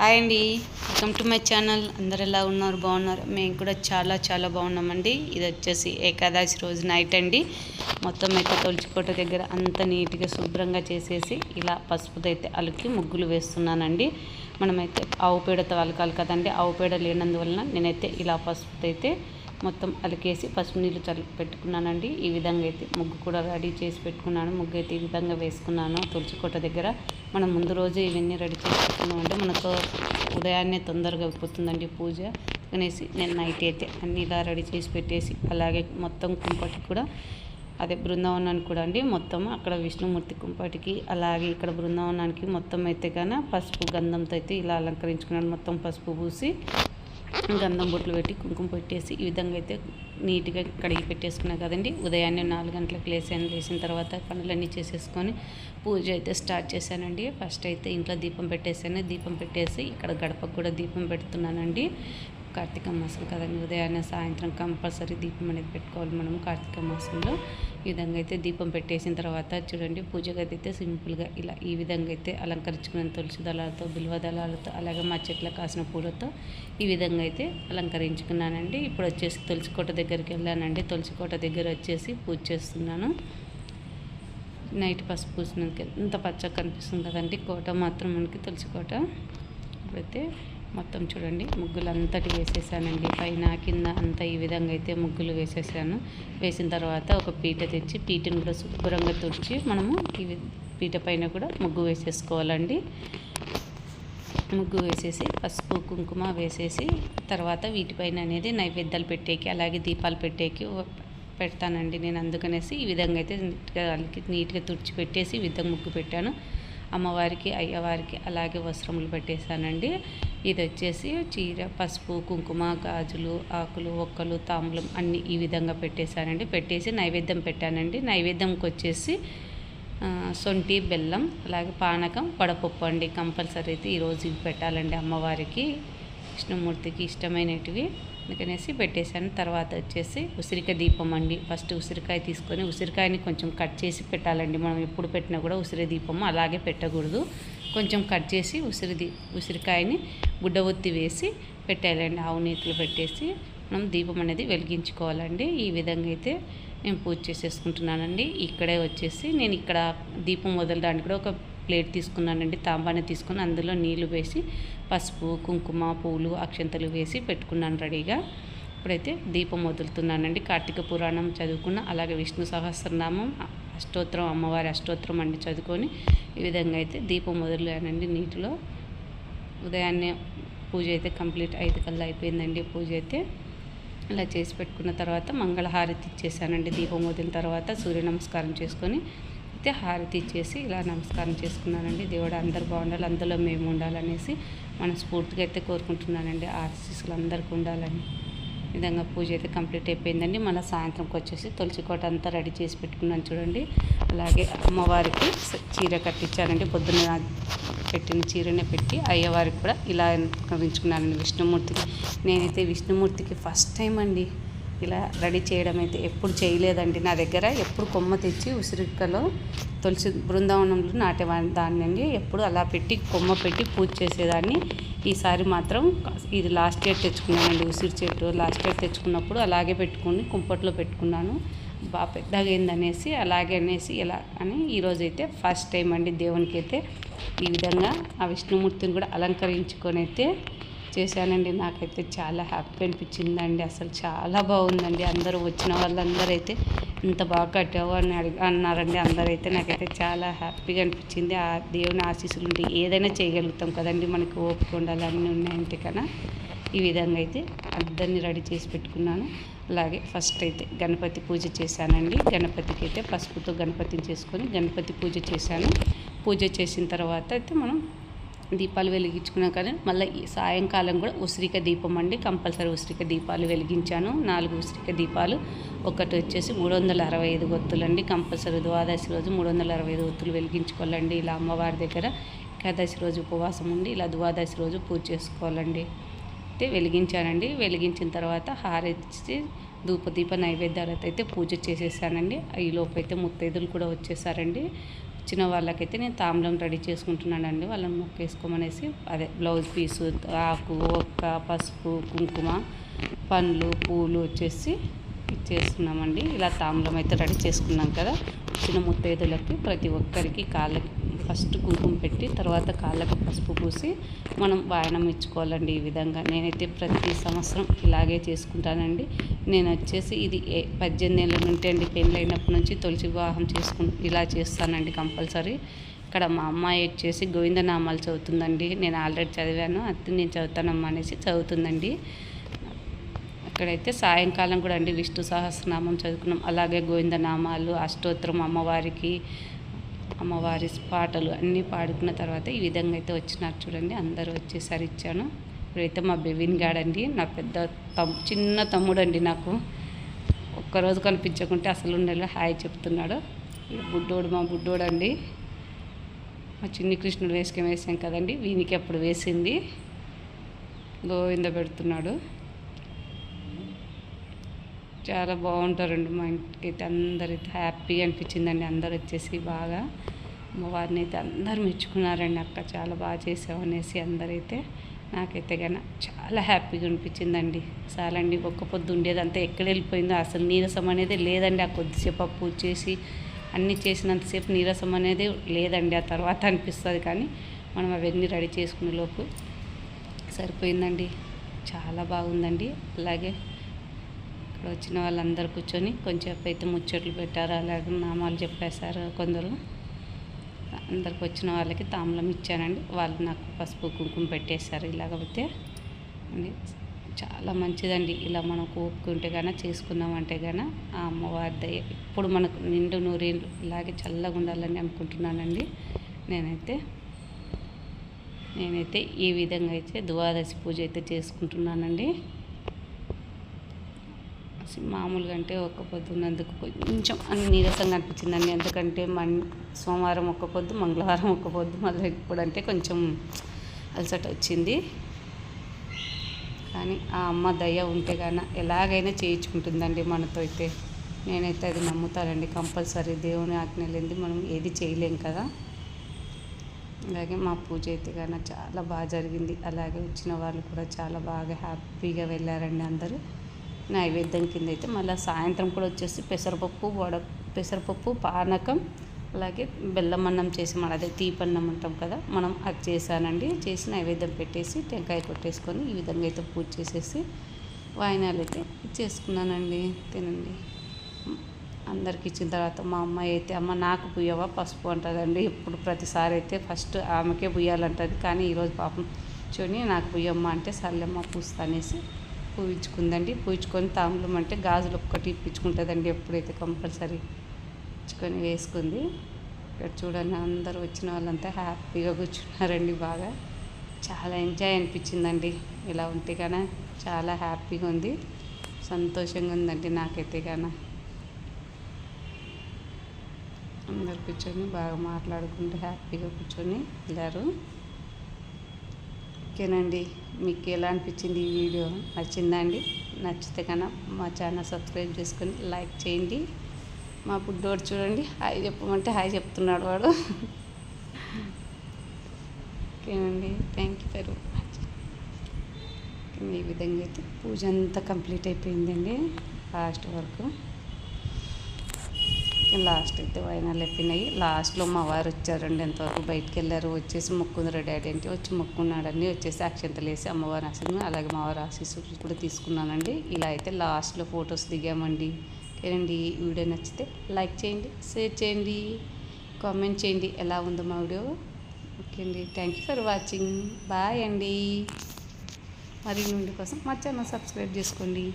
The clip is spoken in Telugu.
హాయ్ అండి. Welcome to my channel. అందరు ఎలా ఉన్నారు? బాగున్నారు? మేము కూడా చాలా చాలా బాగున్నామండి. ఇది వచ్చేసి ఏకాదశి రోజు నైట్ అండి. మొత్తం అయితే తొలిచికోట దగ్గర అంత నీట్గా శుభ్రంగా చేసేసి ఇలా పసుపుతో అయితే అలికి ముగ్గులు వేస్తున్నానండి. మనమైతే ఆవు పేడతో అలకాలి కదండి. ఆవు పేడ లేనందువలన నేనైతే ఇలా పసుపుతో అయితే మొత్తం అలికేసి పసుపు నీళ్ళు చల్లి పెట్టుకున్నానండి. ఈ విధంగా అయితే ముగ్గు కూడా రెడీ చేసి పెట్టుకున్నాను. ముగ్గు అయితే ఈ విధంగా వేసుకున్నాను. తులసికోట దగ్గర మనం ముందు రోజు ఇవన్నీ రెడీ చేసి పెట్టుకున్నామంటే మనకు ఉదయాన్నే తొందరగా అయిపోతుందండి పూజ. అనేసి నేను నైట్ అయితే అన్ని ఇలా రెడీ చేసి పెట్టేసి అలాగే మొత్తం కుంపటి కూడా అదే బృందావనానికి కూడా అండి మొత్తం అక్కడ విష్ణుమూర్తి కుంపటికి అలాగే ఇక్కడ బృందావనానికి మొత్తం అయితే కానీ పసుపు గంధంతో అయితే ఇలా అలంకరించుకున్నాను మొత్తం పసుపు పూసి గంధం బొట్లు పెట్టి కుంకుమ పెట్టేసి ఈ విధంగా అయితే నీట్గా కడిగి పెట్టేసుకున్నా కదండి. ఉదయాన్నే నాలుగు గంటలకు లేసాను. లేచిన తర్వాత పనులన్నీ చేసేసుకొని పూజ అయితే స్టార్ట్ చేశానండి. ఫస్ట్ అయితే ఇంట్లో దీపం పెట్టేసాను దీపం పెట్టేసి ఇక్కడ గడపకు కూడా దీపం పెడుతున్నానండి. కార్తీక మాసం కదండి ఉదయాన్నే సాయంత్రం కంపల్సరీ దీపం అనేది పెట్టుకోవాలి మనం కార్తీక మాసంలో. ఈ విధంగా అయితే దీపం పెట్టేసిన తర్వాత చూడండి పూజ గది అయితే సింపుల్గా ఇలా ఈ విధంగా అయితే అలంకరించుకున్న తులసి దళాలతో బిల్వ దళాలతో అలాగే మా చెట్ల కాసిన పూలతో ఈ విధంగా అయితే అలంకరించుకున్నానండి. ఇప్పుడు వచ్చేసి తులసి కోట దగ్గరికి వెళ్ళానండి. తులసి కోట దగ్గర వచ్చేసి పూజ చేస్తున్నాను. నైట్ పసుపు పూసినందుకు ఎంత పచ్చగా కనిపిస్తుంది కదండి. కోట మాత్రం మనకి తులసి కోట. ఇప్పుడైతే మొత్తం చూడండి. ముగ్గులు అంతటి వేసేసానండి. పైన కింద అంతా ఈ విధంగా అయితే ముగ్గులు వేసేసాను. వేసిన తర్వాత ఒక పీట తెచ్చి పీటను కూడా శుభ్రంగా తుడిచి మనము ఈ పీట పైన కూడా ముగ్గు వేసేసుకోవాలండి. ముగ్గు వేసేసి పసుపు కుంకుమ వేసేసి తర్వాత వీటిపైన అనేది నైవేద్యాలు పెట్టేకి అలాగే దీపాలు పెట్టేకి పెడతానండి నేను. అందుకనేసి ఈ విధంగా అయితే నీట్గా నీట్గా తుడిచి పెట్టేసి ఈ విధంగా ముగ్గు పెట్టాను. అమ్మవారికి అయ్యవారికి అలాగే వస్త్రములు పెట్టేశానండి. ఇది వచ్చేసి చీర పసుపు కుంకుమ గాజులు ఆకులు ఒక్కలు తాంబూలం అన్నీ ఈ విధంగా పెట్టేశానండి. పెట్టేసి నైవేద్యం పెట్టానండి. నైవేద్యంకి వచ్చేసి సొంటి బెల్లం అలాగే పానకం వడపప్పు అండి. కంపల్సరీ అయితే ఈరోజు ఇవి పెట్టాలండి అమ్మవారికి విష్ణుమూర్తికి ఇష్టమైనటివి. అందుకనేసి పెట్టేశాను. తర్వాత వచ్చేసి ఉసిరిక దీపం అండి. ఫస్ట్ ఉసిరికాయ తీసుకొని ఉసిరికాయని కొంచెం కట్ చేసి పెట్టాలండి. మనం ఎప్పుడు పెట్టినా కూడా ఉసిరి దీపము అలాగే పెట్టకూడదు. కొంచెం కట్ చేసి ఉసిరిది ఉసిరికాయని గుడ్డ ఒత్తి వేసి పెట్టాలండి ఆవు నీతులు పెట్టేసి మనం దీపం అనేది వెలిగించుకోవాలండి. ఈ విధంగా అయితే నేను పూజ చేసేసుకుంటున్నానండి. ఇక్కడే వచ్చేసి నేను ఇక్కడ దీపం వదలడానికి కూడా ఒక ప్లేట్ తీసుకున్నానండి. తాంబాన్ని తీసుకుని అందులో నీళ్ళు వేసి పసుపు కుంకుమ పూలు అక్షంతలు వేసి పెట్టుకున్నాను రెడీగా. ఇప్పుడైతే దీపం వదులుతున్నానండి కార్తీక పురాణం చదువుకున్న అలాగే విష్ణు సహస్రనామం అష్టోత్తరం అమ్మవారి అష్టోత్తరం అండి చదువుకొని ఈ విధంగా అయితే దీపం మొదలుగానండి నీటిలో. ఉదయాన్నే పూజ అయితే కంప్లీట్ ఐదు కల్లా అయిపోయిందండి పూజ అయితే. ఇలా చేసి పెట్టుకున్న తర్వాత మంగళహారతి ఇచ్చేసానండి దీపం వదిలిన తర్వాత సూర్య నమస్కారం చేసుకొని అయితే హారతి ఇచ్చేసి ఇలా నమస్కారం చేసుకున్నానండి. దేవుడు అందరు బాగుండాలి అందులో మేము ఉండాలనేసి మనస్ఫూర్తిగా అయితే కోరుకుంటున్నానండి. ఆశీస్సులు అందరికీ ఉండాలని. విధంగా పూజ అయితే కంప్లీట్ అయిపోయిందండి. మళ్ళీ సాయంత్రంకి వచ్చేసి తులసి కోట అంతా రెడీ చేసి పెట్టుకున్నాను చూడండి. అలాగే అమ్మవారికి చీర కట్టించానండి. పొద్దున్న పెట్టిన చీరనే పెట్టి అయ్యవారికి కూడా ఇలా అలంకరించుకున్నానండి విష్ణుమూర్తికి. నేనైతే విష్ణుమూర్తికి ఫస్ట్ టైం అండి ఇలా రెడీ చేయడం అయితే ఎప్పుడు చేయలేదండి. నా దగ్గర ఎప్పుడు కొమ్మ తెచ్చి ఉసిరికలో తులసి బృందావనంలో నాటేవాడిని దాన్ని అండి ఎప్పుడు అలా పెట్టి కొమ్మ పెట్టి పూజ చేసేదాన్ని. ఈసారి మాత్రం ఇది లాస్ట్ ఇయర్ తెచ్చుకున్నానండి ఉసిరి చెట్టు. లాస్ట్ ఇయర్ తెచ్చుకున్నప్పుడు అలాగే పెట్టుకుని కుంపట్లో పెట్టుకున్నాను. బాగా పెద్దగా అయిందనేసి అలాగే అనేసి ఇలా అని ఈరోజు అయితే ఫస్ట్ టైం అండి దేవునికి అయితే ఈ విధంగా ఆ విష్ణుమూర్తిని కూడా అలంకరించుకొని అయితే చేశానండి. నాకైతే చాలా హ్యాపీ అనిపించిందండి. అసలు చాలా బాగుందండి. అందరూ వచ్చిన వాళ్ళందరూ అయితే ఇంత బాగా కట్టావు అని అడిగి అన్నారండి. అందరైతే నాకైతే చాలా హ్యాపీగా అనిపించింది. ఆ దేవుని ఆశీస్సులు ఉంటే ఏదైనా చేయగలుగుతాం కదండి. మనకి ఓపిక ఉండాలి. అన్నీ ఉన్నాయంటే కన్నా ఈ విధంగా అయితే అందరినీ రెడీ చేసి పెట్టుకున్నాను. అలాగే ఫస్ట్ అయితే గణపతి పూజ చేశానండి. గణపతికి అయితే పసుపుతో గణపతిని చేసుకొని గణపతి పూజ చేశాను. పూజ చేసిన తర్వాత అయితే మనం దీపాలు వెలిగించుకున్నా కానీ మళ్ళీ సాయంకాలం కూడా ఉసిరిక దీపం అండి. కంపల్సరీ ఉసిరిక దీపాలు వెలిగించాను. నాలుగు ఉసిరిక దీపాలు. ఒకటి వచ్చేసి మూడు వందల అరవై ఐదు ఒత్తులండి కంపల్సరీ ద్వాదశి రోజు మూడు వందల అరవై ఐదు ఒత్తులు వెలిగించుకోవాలండి ఇలా అమ్మవారి దగ్గర. ఏకాదశి రోజు ఉపవాసం ఉండి ఇలా ద్వాదశి రోజు పూజ చేసుకోవాలండి. అయితే వెలిగించానండి. వెలిగించిన తర్వాత హారెచ్చి ధూపదీప నైవేద్యాలతో అయితే పూజ చేసేసానండి. ఈలోపు అయితే ముత్తైదులు కూడా వచ్చేసారండి. వచ్చిన వాళ్ళకైతే నేను తాంబూలం రెడీ చేసుకుంటున్నానండి. వాళ్ళని మొక్కేసుకోమనేసి అదే బ్లౌజ్ పీసు ఆకు ఒక్క పసుపు కుంకుమ పండ్లు పూలు వచ్చేసి ఇచ్చేస్తున్నామండి ఇలా తాంబూలం అయితే రెడీ చేసుకున్నాం కదా. వచ్చిన ముత్తైదులకి ప్రతి ఒక్కరికి కాళ్ళకి ఫస్ట్ కుంకుమ పెట్టి తర్వాత కాళ్ళకు పసుపు పూసి మనం వాయనం ఇచ్చుకోవాలండి ఈ విధంగా. నేనైతే ప్రతి సంవత్సరం ఇలాగే చేసుకుంటానండి. నేను వచ్చేసి ఇది ఏ పద్దెనిమిది ఏళ్ళ నుండి అండి పెళ్ళైనప్పటి నుంచి తులసి వివాహం చేసుకు ఇలా చేస్తానండి కంపల్సరీ. ఇక్కడ మా అమ్మాయి వచ్చేసి గోవిందనామాలు చదువుతుందండి. నేను ఆల్రెడీ చదివాను. అది నేను చదువుతానమ్మా అనేసి చదువుతుందండి. అక్కడైతే సాయంకాలం కూడా అండి విష్ణు సహస్రనామం చదువుకున్నాం. అలాగే గోవిందనామాలు అష్టోత్తరం అమ్మవారికి అమ్మవారి పాటలు అన్నీ పాడుకున్న తర్వాత ఈ విధంగా అయితే వచ్చినారు చూడండి. అందరూ వచ్చేసరి ఇచ్చాను. ఇప్పుడైతే మా బెవిన్ గాడండి నా పెద్ద తమ్ చిన్న తమ్ముడు అండి నాకు. ఒక్కరోజు కనిపించకుంటే అసలు ఉండేలా హాయ్ చెప్తున్నాడు. బుడ్డోడు మా బుడ్డోడు అండి మా చిన్ని కృష్ణుడు వేసుకొని వేసాం కదండి. వీనికి అప్పుడు వేసింది. గోవింద పెడుతున్నాడు. చాలా బాగుంటారండి. మా ఇంటికి అయితే అందరైతే హ్యాపీగా అనిపించిందండి. అందరు వచ్చేసి బాగా అమ్మవారిని అయితే అందరు మెచ్చుకున్నారండి. అక్క చాలా బాగా చేసావు అనేసి అందరైతే నాకైతే కానీ చాలా హ్యాపీగా అనిపించిందండి. చాలండి ఒక్క పొద్దు ఉండేదంతా ఎక్కడ వెళ్ళిపోయిందో అసలు నీరసం అనేది లేదండి. ఆ కొద్దిసేపు ఆ పూజ చేసి అన్నీ చేసినంతసేపు నీరసం అనేది లేదండి. ఆ తర్వాత అనిపిస్తుంది కానీ మనం అవన్నీ రెడీ చేసుకునే లోపు సరిపోయిందండి. చాలా బాగుందండి. అలాగే ఇక్కడ వచ్చిన వాళ్ళందరూ కూర్చొని కొంచెం అయితే ముచ్చట్లు పెట్టారు అలాగే నామాలు చెప్పేశారు కొందరు అందరికి వచ్చిన వాళ్ళకి తాంబూలం ఇచ్చానండి. వాళ్ళు నాకు పసుపు కుంకుమ పెట్టేశారు ఇలాగైతే అండి చాలా మంచిదండి. ఇలా మనం కోపుకుంటే గాన చేసుకుందామంటే గాన ఆ అమ్మవారి దయ ఇప్పుడు మనకు నిండు నూరేళ్ళు ఇలాగే చల్లగా ఉండాలని అనుకుంటున్నానండి. నేనైతే నేనైతే ఈ విధంగా అయితే ద్వాదశి పూజ అయితే చేసుకుంటున్నానండి. మామూలుగా అంటే ఒక్క పొద్దు ఉన్నందుకు కొంచెం అన్ని నీరసంగా అనిపించిందండి. ఎందుకంటే మన్ సోమవారం ఒక్క పొద్దు మంగళవారం ఒక్క పొద్దు మళ్ళీ ఇప్పుడు అంటే కొంచెం అలసట వచ్చింది. కానీ ఆ అమ్మ దయ ఉంటే కానీ ఎలాగైనా చేయించుకుంటుందండి మనతో అయితే. నేనైతే అది నమ్ముతానండి. కంపల్సరీ దేవుని ఆజ్ఞ లేనిది మనం ఏది చేయలేం కదా. అలాగే మా పూజ అయితే కానీ చాలా బాగా జరిగింది. అలాగే వచ్చిన వాళ్ళు కూడా చాలా బాగా హ్యాపీగా వెళ్ళారండి అందరూ. నైవేద్యం కింద అయితే మళ్ళీ సాయంత్రం కూడా వచ్చేసి పెసరపప్పు వడ పెసరపప్పు పానకం అలాగే బెల్లం అన్నం చేసి మన అదే తీపన్నం అంటాం కదా మనం అది చేశానండి. చేసి నైవేద్యం పెట్టేసి టెంకాయ కొట్టేసుకొని ఈ విధంగా అయితే పూజ చేసేసి వాయినాలు అయితే చేసుకున్నానండి. తినండి. అందరికి ఇచ్చిన తర్వాత మా అమ్మాయి అయితే అమ్మ నాకు పుయ్యవా? పసుపు అంటుందండి. ఇప్పుడు ప్రతిసారి అయితే ఫస్ట్ ఆమెకే పుయ్యాలంటుంది. కానీ ఈరోజు పాపం చూని నాకు పుయ్యమ్మ అంటే సర్లేమ్మ పూస్తా అనేసి పూయించుకుందండి. పూయించుకొని తాంబూలం అంటే గాజులు ఒక్కటి ఇప్పించుకుంటుందండి ఎప్పుడైతే కంపల్సరీ ఇచ్చుకొని వేసుకుంది. ఇక్కడ చూడండి అందరూ వచ్చిన వాళ్ళంతా హ్యాపీగా కూర్చున్నారండి బాగా. చాలా ఎంజాయ్ అనిపించిందండి. ఇలా ఉంటే కానీ చాలా హ్యాపీగా ఉంది. సంతోషంగా ఉందండి నాకైతే కానీ అందరు కూర్చొని బాగా మాట్లాడుకుంటూ హ్యాపీగా కూర్చొని వెళ్ళారు ఓకేనండి. మీకు ఎలా అనిపించింది ఈ వీడియో? నచ్చిందా అండి నచ్చితే కన్నా మా ఛానల్ సబ్స్క్రైబ్ చేసుకొని లైక్ చేయండి. మా బుడ్డోడు చూడండి. హాయ్ చెప్పమంటే హాయ్ చెప్తున్నాడు వాడు. ఓకేనండి. థ్యాంక్ యూ వెరీ మచ్ ఈ విధంగా అయితే పూజ అంతా కంప్లీట్ అయిపోయిందండి. లాస్ట్ వరకు. లాస్ట్ అయితే వైనాలు అయిపోయినాయి. లాస్ట్లో మా వారు వచ్చారండి. ఎంతవరకు బయటికి వెళ్ళారు వచ్చేసి మొక్కున్నారు డాడీ అంటే వచ్చి మొక్కున్నాడని వచ్చేసి అక్షంతలు వేసి అమ్మవారి ఆశీస్సులు అలాగే మా వారి ఆశీస్సులు కూడా తీసుకున్నానండి. ఇలా అయితే లాస్ట్లో ఫొటోస్ దిగామండి. ఏనండి వీడియో నచ్చితే లైక్ చేయండి షేర్ చేయండి కామెంట్ చేయండి. ఎలా ఉందో మా వీడియో. ఓకే అండి thank you for watching bye అండి. మరి నుండి కోసం మా ఛానల్ సబ్స్క్రైబ్ చేసుకోండి.